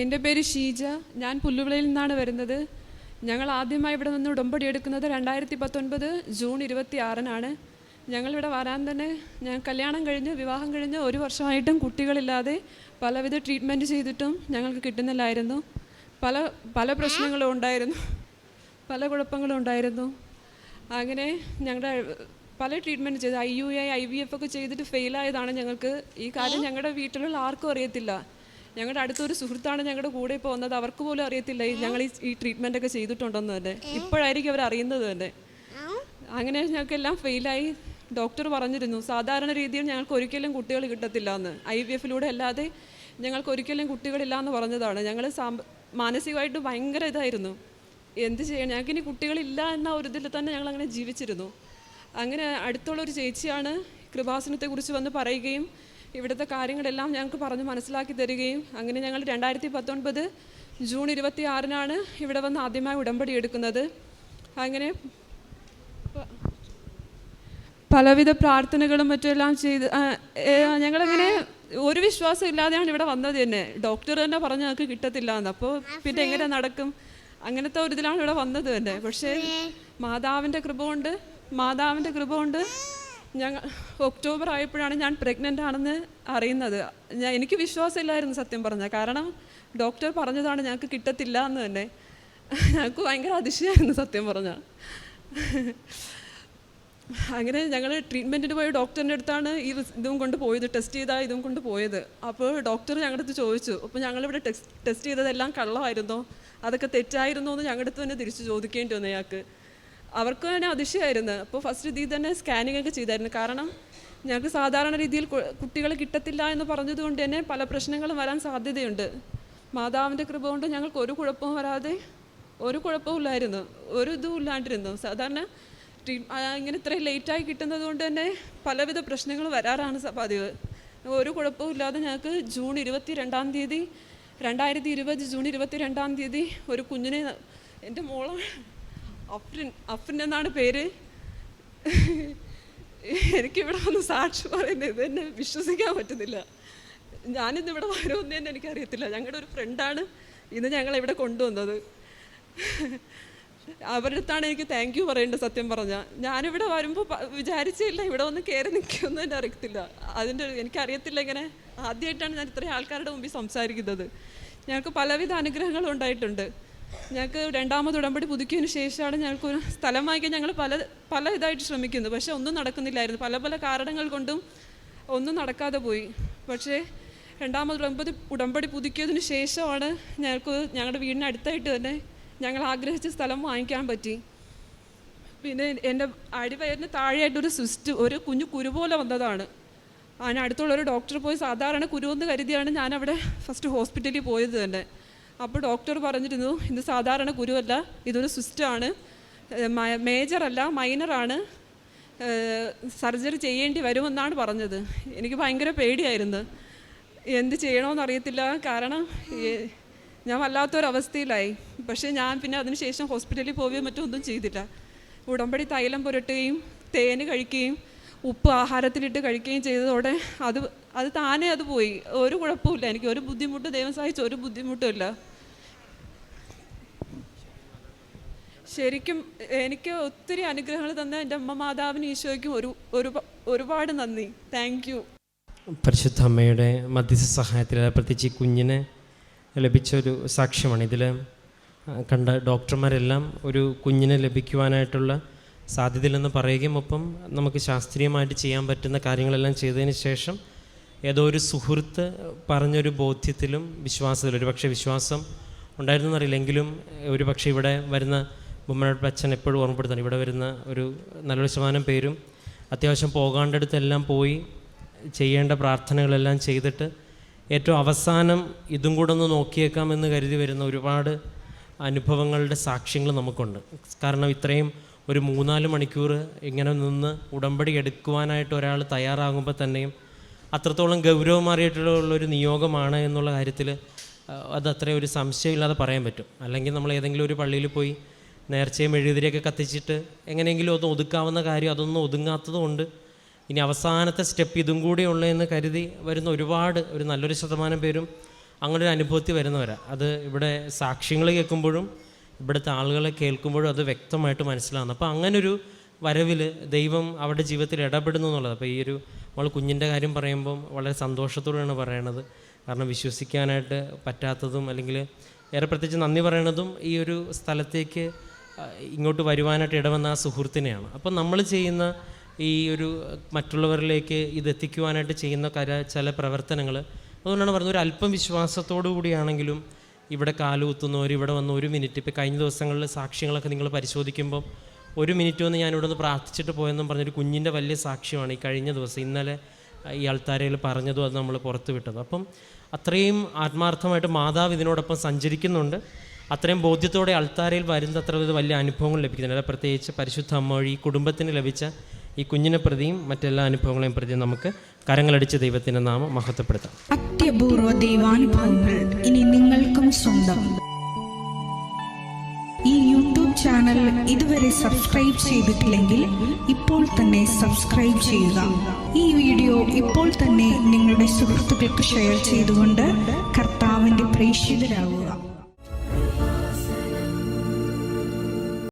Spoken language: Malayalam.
എന്റെ പേര് ഷീജ. ഞാൻ പുല്ലുവിളയിൽ നിന്നാണ് വരുന്നത്. ഞങ്ങൾ ആദ്യമായി ഇവിടെ നിന്ന് ഉടമ്പടി എടുക്കുന്നത് രണ്ടായിരത്തി പത്തൊൻപത് ജൂൺ ഇരുപത്തി ആറിനാണ് ഞങ്ങളിവിടെ വരാൻ തന്നെ ഞാൻ കല്യാണം കഴിഞ്ഞ് വിവാഹം കഴിഞ്ഞ് ഒരു വർഷമായിട്ടും കുട്ടികളില്ലാതെ പലവിധ ട്രീറ്റ്മെന്റ് ചെയ്തിട്ടും ഞങ്ങൾക്ക് കിട്ടുന്നില്ലായിരുന്നു. പല പല പ്രശ്നങ്ങളും ഉണ്ടായിരുന്നു. പല കുഴപ്പങ്ങളും ഉണ്ടായിരുന്നു. അങ്ങനെ ഞങ്ങളുടെ പല ട്രീറ്റ്മെന്റ് ചെയ്ത് I U I I V F ഒക്കെ ചെയ്തിട്ട് ഫെയിലായതാണ് ഞങ്ങൾക്ക്. ഈ കാര്യം ഞങ്ങളുടെ വീട്ടിലുള്ള ആർക്കും അറിയത്തില്ല. ഞങ്ങളുടെ അടുത്തൊരു സുഹൃത്താണ് ഞങ്ങളുടെ കൂടെ ഇപ്പോൾ വന്നത്. അവർക്ക് പോലും അറിയത്തില്ല. ഈ ഞങ്ങൾ ഈ ഈ ട്രീറ്റ്മെന്റ് ഒക്കെ ചെയ്തിട്ടുണ്ടെന്ന് തന്നെ. ഇപ്പോഴായിരിക്കും അവർ അറിയുന്നത് തന്നെ. അങ്ങനെ ഞങ്ങൾക്കെല്ലാം ഫെയിലായി. ഡോക്ടർ പറഞ്ഞിരുന്നു സാധാരണ രീതിയിൽ ഞങ്ങൾക്ക് ഒരിക്കലും കുട്ടികൾ കിട്ടത്തില്ല എന്ന് ഐ വി എഫിലൂടെ അല്ലാതെ ഞങ്ങൾക്ക് ഒരിക്കലും കുട്ടികളില്ല എന്ന് പറഞ്ഞതാണ്. ഞങ്ങൾ സാമ്പ മാനസികമായിട്ട് ഭയങ്കര ഇതായിരുന്നു. എന്ത് ചെയ്യണം ഞങ്ങൾക്ക് ഇനി കുട്ടികളില്ല എന്ന ഒരു ഇതിൽ തന്നെ ഞങ്ങൾ അങ്ങനെ ജീവിച്ചിരുന്നു. അങ്ങനെ അടുത്തുള്ള ഒരു ചേച്ചിയാണ് കൃപാസനത്തെക്കുറിച്ച് വന്ന് പറയുകയും ഇവിടുത്തെ കാര്യങ്ങളെല്ലാം ഞങ്ങൾക്ക് പറഞ്ഞ് മനസ്സിലാക്കി തരികയും അങ്ങനെ ഞങ്ങൾ രണ്ടായിരത്തി പത്തൊൻപത് ജൂൺ ഇരുപത്തി ആറിനാണ് ഇവിടെ വന്ന് ആദ്യമായി ഉടമ്പടി എടുക്കുന്നത്. അങ്ങനെ പലവിധ പ്രാർത്ഥനകളും മറ്റുമെല്ലാം ചെയ്ത് ഞങ്ങളങ്ങനെ ഒരു വിശ്വാസം ഇല്ലാതെയാണ് ഇവിടെ വന്നത് തന്നെ. ഡോക്ടർ തന്നെ പറഞ്ഞു ഞങ്ങൾക്ക് കിട്ടത്തില്ല എന്ന്. അപ്പോൾ പിന്നെ എങ്ങനെ നടക്കും? അങ്ങനത്തെ ഒരു ഇതിലാണ് ഇവിടെ വന്നത് തന്നെ. പക്ഷേ മാതാവിന്റെ കൃപ കൊണ്ട് മാതാവിന്റെ കൃപ കൊണ്ട് ഞങ്ങൾ ഒക്ടോബർ ആയപ്പോഴാണ് ഞാൻ പ്രഗ്നന്റ് ആണെന്ന് അറിയുന്നത്. ഞാൻ എനിക്ക് വിശ്വാസമില്ലായിരുന്നു സത്യം പറഞ്ഞാൽ. കാരണം ഡോക്ടർ പറഞ്ഞതാണ് ഞങ്ങൾക്ക് കിട്ടത്തില്ല എന്ന് തന്നെ. ഞങ്ങൾക്ക് ഭയങ്കര അതിശയമായിരുന്നു സത്യം പറഞ്ഞാൽ അങ്ങനെ ഞങ്ങൾ ട്രീറ്റ്മെന്റിന് പോയ ഡോക്ടറിന്റെ അടുത്താണ് ഈ ഇതും കൊണ്ട് പോയത് ടെസ്റ്റ് ചെയ്താൽ ഇതും കൊണ്ട് പോയത്. അപ്പോൾ ഡോക്ടർ ഞങ്ങളുടെ അടുത്ത് ചോദിച്ചു. അപ്പോൾ ഞങ്ങളിവിടെ ടെസ്റ്റ് ടെസ്റ്റ് ചെയ്തതെല്ലാം കള്ളമായിരുന്നോ? അതൊക്കെ തെറ്റായിരുന്നോ? എന്ന് ഞങ്ങളുടെ അടുത്ത് തന്നെ തിരിച്ച് ചോദിക്കേണ്ടി വന്നു ഞങ്ങൾക്ക് അവർക്ക് തന്നെ അതിശയമായിരുന്നു. അപ്പോൾ ഫസ്റ്റ് ഇതിൽ തന്നെ സ്കാനിങ് ഒക്കെ ചെയ്തായിരുന്നു. കാരണം ഞങ്ങൾക്ക് സാധാരണ രീതിയിൽ കുട്ടികൾ കിട്ടത്തില്ല എന്ന് പറഞ്ഞതുകൊണ്ട് തന്നെ പല പ്രശ്നങ്ങളും വരാൻ സാധ്യതയുണ്ട്. മാതാവിന്റെ കൃപ കൊണ്ട് ഞങ്ങൾക്ക് ഒരു കുഴപ്പവും വരാതെ ഒരു കുഴപ്പവും ഇല്ലായിരുന്നു. ഒരു ഇതും ഇല്ലാണ്ടിരുന്നു. സാധാരണ ഇങ്ങനെ ഇത്രയും ലേറ്റായി കിട്ടുന്നത് കൊണ്ട് തന്നെ പലവിധ പ്രശ്നങ്ങൾ വരാറാണ് പതിവ്. ഒരു കുഴപ്പവും ഇല്ലാതെ ഞങ്ങൾക്ക് ജൂൺ ഇരുപത്തി രണ്ടാം തീയതി രണ്ടായിരത്തി ഇരുപത് ജൂൺ ഇരുപത്തി രണ്ടാം തീയതി ഒരു കുഞ്ഞിനെ എന്റെ മോള അഫ്രിൻ അഫ്രിൻ എന്നാണ് പേര്? എനിക്കിവിടെ വന്ന് സാക്ഷി പറയുന്നത് ഇത് എന്നെ വിശ്വസിക്കാൻ പറ്റുന്നില്ല. ഞാനിന്ന് ഇവിടെ വരുമെന്ന് തന്നെ എനിക്കറിയത്തില്ല. ഞങ്ങളുടെ ഒരു ഫ്രണ്ടാണ് ഇന്ന് ഞങ്ങളെ ഇവിടെ കൊണ്ടുവന്നത്. അവരുടെ അടുത്താണ് എനിക്ക് താങ്ക് യു പറയേണ്ടത് സത്യം പറഞ്ഞാൽ ഞാനിവിടെ വരുമ്പോൾ വിചാരിച്ചില്ല ഇവിടെ ഒന്ന് കയറി നിൽക്കുമെന്ന് തന്നെ അറിയത്തില്ല. അതിന്റെ എനിക്കറിയത്തില്ല ഇങ്ങനെ ആദ്യമായിട്ടാണ് ഞാൻ ഇത്രയും ആൾക്കാരുടെ മുമ്പിൽ സംസാരിക്കുന്നത്. ഞങ്ങൾക്ക് പലവിധ അനുഗ്രഹങ്ങളും ഉണ്ടായിട്ടുണ്ട്. ഞങ്ങൾക്ക് രണ്ടാമത് ഉടമ്പടി പുതുക്കിയതിന് ശേഷമാണ് ഞങ്ങൾക്ക് ഒരു സ്ഥലം വാങ്ങിക്കാൻ ഞങ്ങൾ പല പല ഇതായിട്ട് ശ്രമിക്കുന്നു. പക്ഷേ ഒന്നും നടക്കുന്നില്ലായിരുന്നു. പല പല കാരണങ്ങൾ കൊണ്ടും ഒന്നും നടക്കാതെ പോയി. പക്ഷേ രണ്ടാമത് ഉടമ്പടി ഉടമ്പടി പുതുക്കിയതിന് ശേഷമാണ് ഞങ്ങൾക്ക് ഞങ്ങളുടെ വീടിന് അടുത്തായിട്ട് തന്നെ ഞങ്ങൾ ആഗ്രഹിച്ച സ്ഥലം വാങ്ങിക്കാൻ പറ്റി. പിന്നെ എന്റെ അടിവയറിന് താഴെയായിട്ടൊരു സിസ്റ്റ് ഒരു കുഞ്ഞു കുരു പോലെ വന്നതാണ്. അതിന് അടുത്തുള്ള ഒരു ഡോക്ടർ പോയി സാധാരണ കുരുവെന്ന് കരുതിയാണ് ഞാൻ അവിടെ ഫസ്റ്റ് ഹോസ്പിറ്റലിൽ പോയത് തന്നെ. അപ്പോൾ ഡോക്ടർ പറഞ്ഞിരുന്നു ഇത് സാധാരണ കുരുവല്ല ഇതൊരു സിസ്റ്റാണ്. മേജറല്ല മൈനറാണ്. സർജറി ചെയ്യേണ്ടി വരുമെന്നാണ് പറഞ്ഞത്. എനിക്ക് ഭയങ്കര പേടിയായിരുന്നു. എന്ത് ചെയ്യണമെന്നറിയത്തില്ല കാരണം ഞാൻ വല്ലാത്തൊരവസ്ഥയിലായി. പക്ഷേ ഞാൻ പിന്നെ അതിനുശേഷം ഹോസ്പിറ്റലിൽ പോവുകയും മറ്റോ ഒന്നും ചെയ്തില്ല. ഉടമ്പടി തൈലം പുരട്ടുകയും തേന് കഴിക്കുകയും ഉപ്പ് ആഹാരത്തിലിട്ട് കഴിക്കുകയും ചെയ്തതോടെ അത് അത് താനേ അത് പോയി. ഒരു കുഴപ്പമില്ല എനിക്ക് ഒരു ബുദ്ധിമുട്ട് ദൈവം സഹായിച്ച ഒരു ബുദ്ധിമുട്ടുമില്ല ശരിക്കും എനിക്ക് ഒത്തിരി അനുഗ്രഹങ്ങൾ തന്ന എന്റെ അമ്മ മാതാവിന് ഈശോയ്ക്കും ഒരു ഒരു ഒരുപാട് നന്ദി. താങ്ക് യു പരിശുദ്ധ അമ്മയുടെ മധ്യസ്ഥ സഹായത്തിൽ പ്രത്യേകിച്ച് ഈ ലഭിച്ച ഒരു സാക്ഷ്യമാണ്. ഇതിൽ കണ്ട ഡോക്ടർമാരെല്ലാം ഒരു കുഞ്ഞിനെ ലഭിക്കുവാനായിട്ടുള്ള സാധ്യതയില്ലെന്ന് പറയുകയും ഒപ്പം നമുക്ക് ശാസ്ത്രീയമായിട്ട് ചെയ്യാൻ പറ്റുന്ന കാര്യങ്ങളെല്ലാം ചെയ്തതിന് ശേഷം ഏതോ ഒരു സുഹൃത്ത് പറഞ്ഞൊരു ബോധ്യത്തിലും വിശ്വാസത്തിലും ഒരു പക്ഷേ വിശ്വാസം ഉണ്ടായിരുന്നു എന്നറിയില്ല ഒരു പക്ഷേ ഇവിടെ വരുന്ന ബൊമ്മനാട് അച്ഛൻ എപ്പോഴും ഓർമ്മപ്പെടുത്താണ് ഇവിടെ വരുന്ന ഒരു നല്ലൊരു ശതമാനം പേരും അത്യാവശ്യം പോകാണ്ടടുത്തെല്ലാം പോയി ചെയ്യേണ്ട പ്രാർത്ഥനകളെല്ലാം ചെയ്തിട്ട് ഏറ്റവും അവസാനം ഇതും കൂടെ ഒന്ന് നോക്കിയേക്കാം എന്ന് കരുതി വരുന്ന ഒരുപാട് അനുഭവങ്ങളുടെ സാക്ഷ്യങ്ങൾ നമുക്കുണ്ട്. കാരണം ഇത്രയും ഒരു മൂന്നാൽ മണിക്കൂർ ഇങ്ങനെ നിന്ന് ഉടമ്പടി എടുക്കുവാനായിട്ട് ഒരാൾ തയ്യാറാകുമ്പോൾ തന്നെയും അത്രത്തോളം ഗൗരവമാറിയിട്ടുള്ള ഒരു നിയോഗമാണ് എന്നുള്ള കാര്യത്തിൽ അത് അത്ര ഒരു സംശയമില്ലാതെ പറയാൻ പറ്റും. അല്ലെങ്കിൽ നമ്മൾ ഏതെങ്കിലും ഒരു പള്ളിയിൽ പോയി നേർച്ചയും എഴുതിരിയൊക്കെ കത്തിച്ചിട്ട് എങ്ങനെയെങ്കിലും ഒന്ന് ഒതുക്കാവുന്ന കാര്യം അതൊന്നും ഒതുങ്ങാത്തതുകൊണ്ട് ഇനി അവസാനത്തെ സ്റ്റെപ്പ് ഇതും കൂടി ഉള്ളതെന്ന് കരുതി വരുന്ന ഒരുപാട് ഒരു നല്ലൊരു ശതമാനം പേരും അങ്ങനെ ഒരു അനുഭവത്തിൽ വരുന്നവരാണ് അത് ഇവിടെ സാക്ഷ്യങ്ങൾ കേൾക്കുമ്പോഴും ഇവിടുത്തെ ആളുകളെ കേൾക്കുമ്പോഴും അത് വ്യക്തമായിട്ട് മനസ്സിലാകുന്നു. അപ്പോൾ അങ്ങനൊരു വരവിൽ ദൈവം അവരുടെ ജീവിതത്തിൽ ഇടപെടുന്നു എന്നുള്ളത്. അപ്പോൾ ഈ ഒരു നമ്മൾ കുഞ്ഞിന്റെ കാര്യം പറയുമ്പം വളരെ സന്തോഷത്തോടെയാണ് പറയണത്. കാരണം വിശ്വസിക്കാനായിട്ട് പറ്റാത്തതും അല്ലെങ്കിൽ ഏറെ പ്രത്യേകിച്ച് നന്ദി പറയണതും ഈ ഒരു സ്ഥലത്തേക്ക് ഇങ്ങോട്ട് വരുവാനായിട്ട് ഇടവന്ന ആ സുഹൃത്തിനെയാണ്. അപ്പം നമ്മൾ ചെയ്യുന്ന ഈ ഒരു മറ്റുള്ളവരിലേക്ക് ഇത് എത്തിക്കുവാനായിട്ട് ചെയ്യുന്ന കര ചില പ്രവർത്തനങ്ങൾ അതുകൊണ്ടാണ് പറഞ്ഞത് ഒരു അല്പം വിശ്വാസത്തോടു കൂടിയാണെങ്കിലും ഇവിടെ കാലുകുത്തുന്നവർ ഇവിടെ വന്ന് ഒരു മിനിറ്റ് ഇപ്പോൾ കഴിഞ്ഞ ദിവസങ്ങളിൽ സാക്ഷ്യങ്ങളൊക്കെ നിങ്ങൾ പരിശോധിക്കുമ്പം ഒരു മിനിറ്റ് വന്ന് ഞാൻ ഇവിടെ നിന്ന് പ്രാർത്ഥിച്ചിട്ട് പോയെന്നും പറഞ്ഞൊരു കുഞ്ഞിന്റെ വലിയ സാക്ഷ്യമാണ് ഈ കഴിഞ്ഞ ദിവസം. ഇന്നലെ ഈ ആൾത്താരയിൽ പറഞ്ഞതും അത് നമ്മൾ പുറത്തുവിട്ടത്. അപ്പം അത്രയും ആത്മാർത്ഥമായിട്ട് മാതാവ് ഇതിനോടൊപ്പം സഞ്ചരിക്കുന്നുണ്ട്. അത്രയും ബോധ്യത്തോടെ അൾത്താരയിൽ വരുന്ന അത്ര വലിയ അനുഭവങ്ങൾ ലഭിക്കുന്നുണ്ട് പ്രത്യേകിച്ച് പരിശുദ്ധ അമ്മ വഴി കുടുംബത്തിന് ലഭിച്ച ഈ കുഞ്ഞിനെ പ്രതിയും മറ്റെല്ലാ അനുഭവങ്ങളെയും പ്രതിയും നമുക്ക് കരങ്ങളടിച്ച് ദൈവത്തിന്റെ നാമം മഹത്വപ്പെടുത്താം. അത്യപൂർവ ദൈവാനുഭവങ്ങൾ ഇനി നിങ്ങൾക്കും സ്വന്തം. ഈ യൂട്യൂബ് ചാനൽ ഇതുവരെ സബ്സ്ക്രൈബ് ചെയ്തിട്ടില്ലെങ്കിൽ ഇപ്പോൾ തന്നെ സബ്സ്ക്രൈബ് ചെയ്യുക. ഈ വീഡിയോ ഇപ്പോൾ തന്നെ നിങ്ങളുടെ സുഹൃത്തുക്കൾക്ക് ഷെയർ ചെയ്തുകൊണ്ട് കർത്താവിന്റെ പ്രേക്ഷിതരാകുക.